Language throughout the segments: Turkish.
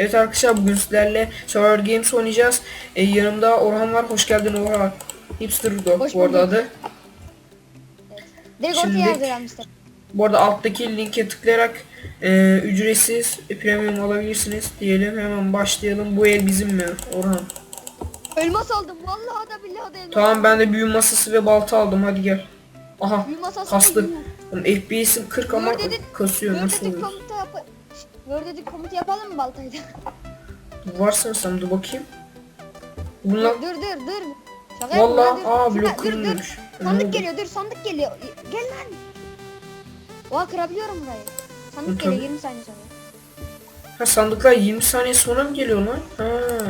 Evet arkadaşlar bugün sizlerle Survivor Games oynayacağız. Ee, yanımda Orhan var. Hoş geldin Orhan. Hipster Dog Hoş bu arada adı. Direkt Şimdi- Bu arada alttaki linke tıklayarak e, ücretsiz premium alabilirsiniz diyelim. Hemen başlayalım. Bu el bizim mi Orhan? Elmas aldım. Vallahi da billahi da elmas. Tamam ben de büyü masası ve balta aldım. Hadi gel. Aha Büyü masası kastı. FPS'im 40 ama kasıyor. Nasıl oluyor? Word edit komutu yapalım mı baltayla? Varsın sen dur bakayım. Bunlar dur dur dur. Şaka yapma, Vallahi dur. aa Şaka- blok dur, dur. kırılmış. Sandık geliyor dur sandık geliyor. Gel lan. Oha kırabiliyorum burayı. Sandık Tabii. geliyor 20 saniye sonra. Ha sandıklar 20 saniye sonra mı geliyor lan? Ha.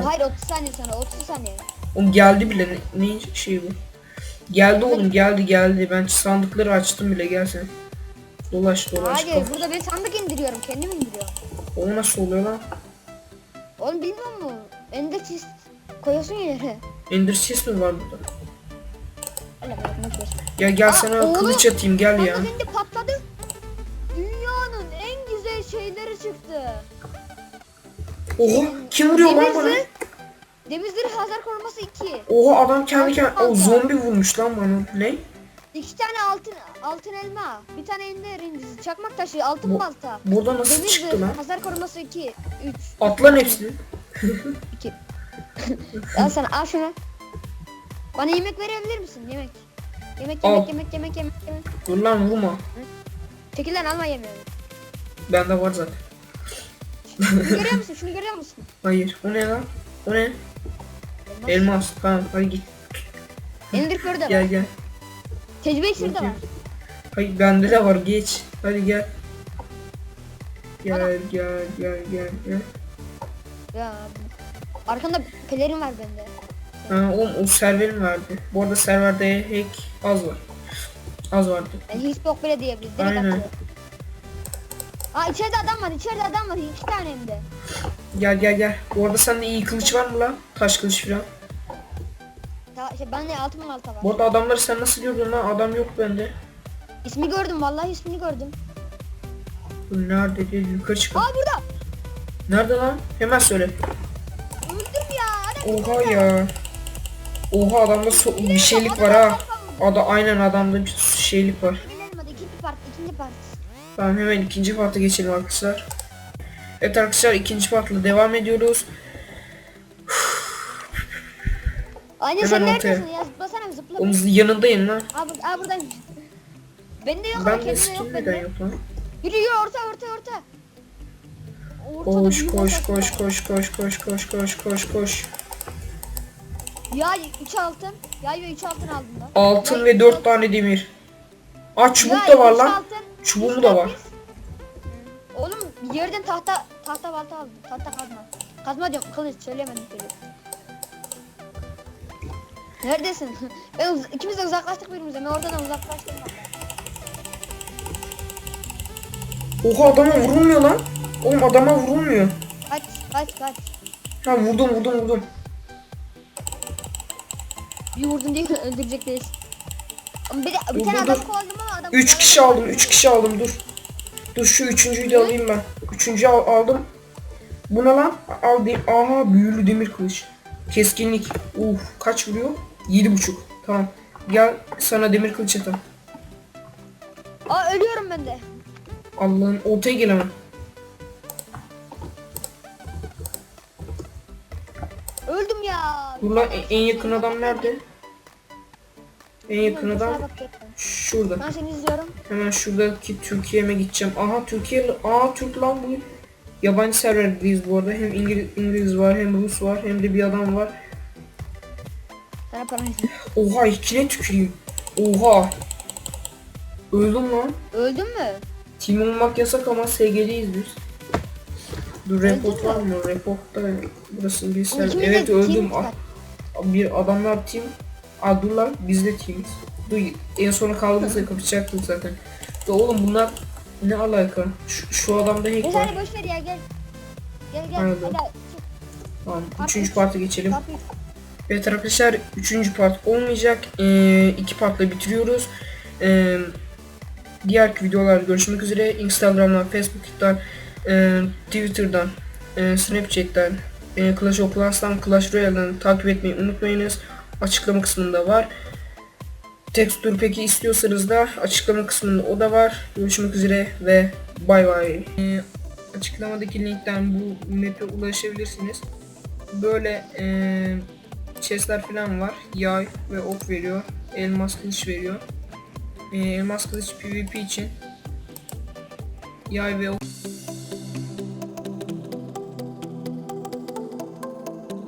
Hayır 30 saniye sonra 30 saniye. Oğlum geldi bile ne, ne şey bu? Geldi oğlum geldi geldi. Ben sandıkları açtım bile gel sen. Dolaş dolaş. Hayır kaf- burada ben sandık indiriyorum kendim indiriyorum. O nasıl oluyor lan? Oğlum bilmiyor musun? Ender chest koyuyorsun ya yere. Ender chest mi var burada? Öyle. Ya gel Aa, sana oğlum. kılıç atayım gel ya. İndi patladı. Dünyanın en güzel şeyleri çıktı. Oha kim vuruyor lan bana? Demir zırh hasar koruması 2. Oha adam kendi kendine zombi vurmuş lan bana. Ne? İki tane altın altın elma, bir tane ender incisi, çakmak taşı, altın Bu- balta. Burada nasıl Demir çıktı zırh lan? hasar koruması 2, 3, At lan hepsini. 2. al sana al şunu. Bana yemek verebilir misin? Yemek. Yemek Al. yemek yemek yemek yemek yemek. Dur lan vurma. Çekil lan alma yemeği. Bende var zaten. Şunu görüyor musun? Şunu görüyor musun? Hayır. O ne lan? O ne? Elmas. Tamam hadi git. Ender pearl de Gel gel. Tecrübe iksiri de var. Hayır bende de var geç. Hadi gel. Gel gel gel gel gel. Ya arkanda pelerin var bende. Ha oğlum o serverim verdi. Bu arada serverde hack az var. Az vardı. Yani hiç yok bile diyebiliriz. Direkt Aynen. atıyor. Aa içeride adam var, içeride adam var. iki tane hem de. Gel gel gel. Bu arada sende iyi kılıç var mı lan? Taş kılıç falan. Ta, şey, bende altın balta var. Bu arada adamları sen nasıl gördün lan? Adam yok bende. İsmi gördüm, vallahi ismini gördüm. Dur, Nerede diye yukarı çıkın. Aa burada. Nerede lan? Hemen söyle. Öldüm ya. Adam Oha ya. Oha adamda so- bir şeylik var ha. Ada aynen adamda bir şeylik var. Bilelim hadi ikinci part, ikinci part. Tamam hemen ikinci parta geçelim arkadaşlar. Evet arkadaşlar ikinci partla devam ediyoruz. Hemen sen ortaya. neredesin ya? Zıplasana zıpla. Onun yanındayım lan. Aa, bur aa buradayım. Bende yok Ben de skin yok neden bende. yok lan? Yürü yürü orta orta orta. Ortada Koş koş koş koş koş koş koş koş koş koş. Yay 3 altın. Ve 3 altın aldım ben. Altın ve dört tane demir. Aa çubuk da var lan. üç da var. Oğlum yerden tahta tahta balta aldım. Tahta kazma. Kazma diyorum kılıç söylemedim seni. Neredesin? ben uz- ikimiz de uzaklaştık birbirimizden. Ben oradan uzaklaştım. Oha adama vurulmuyor lan. Oğlum adama vurulmuyor. Kaç kaç kaç. Ha vurdum vurdum vurdum. Bir vurdun diye öldürecek değiliz. Ama bir, de, bir tane dur, adam kovaladım ama adam. Üç kişi aldım üç kişi aldım dur. Dur şu üçüncüyü de alayım ben. Üçüncüyü al- aldım. Bu ne lan? Al de Aha büyülü demir kılıç. Keskinlik. Uf kaç vuruyor? Yedi buçuk. Tamam. Gel sana demir kılıç atalım. Aa ölüyorum ben de. Allah'ın ortaya gel hemen. Öldüm ya. Dur lan en- en yakın adam nerede? En yakın adam şurada. Ben seni izliyorum. Hemen şuradaki Türkiye'me gideceğim. Aha Türkiye, aa Türk lan bu. Yabancı serverdeyiz bu arada. Hem İngiliz, İngiliz var, hem Rus var, hem de bir adam var. Sana para vereyim. Oha ikine tüküreyim. Oha. Öldüm lan. Öldün mü? Team olmak yasak ama SG'deyiz biz. Dur report var mı? Reportta burası de Evet öldüm. Ah, Bir adamlar team. Aa dur lan biz de teamiz. Dur en sona kaldıysa kapışacaktık zaten. Ya oğlum bunlar ne alaka? Şu, şu adamda hack Neyse var. hadi boş ver ya gel. Gel gel Aynen. hadi. Tamam. Üçüncü üç. parta geçelim. Kapıyı- Evet arkadaşlar üçüncü part olmayacak. Ee, iki partla bitiriyoruz. Ee, diğer videolarda görüşmek üzere. Instagram'dan, Facebook'tan, e, Twitter'dan, e, Snapchat'ten, e, Clash of Clans'tan, Clash Royale'dan takip etmeyi unutmayınız. Açıklama kısmında var. Texture peki istiyorsanız da açıklama kısmında o da var. Görüşmek üzere ve bay bay. E, açıklamadaki linkten bu map'e ulaşabilirsiniz. Böyle e, chestler falan var. Yay ve ok veriyor. Elmas kılıç veriyor. E, elmas kılıç PvP için. Yay ve ok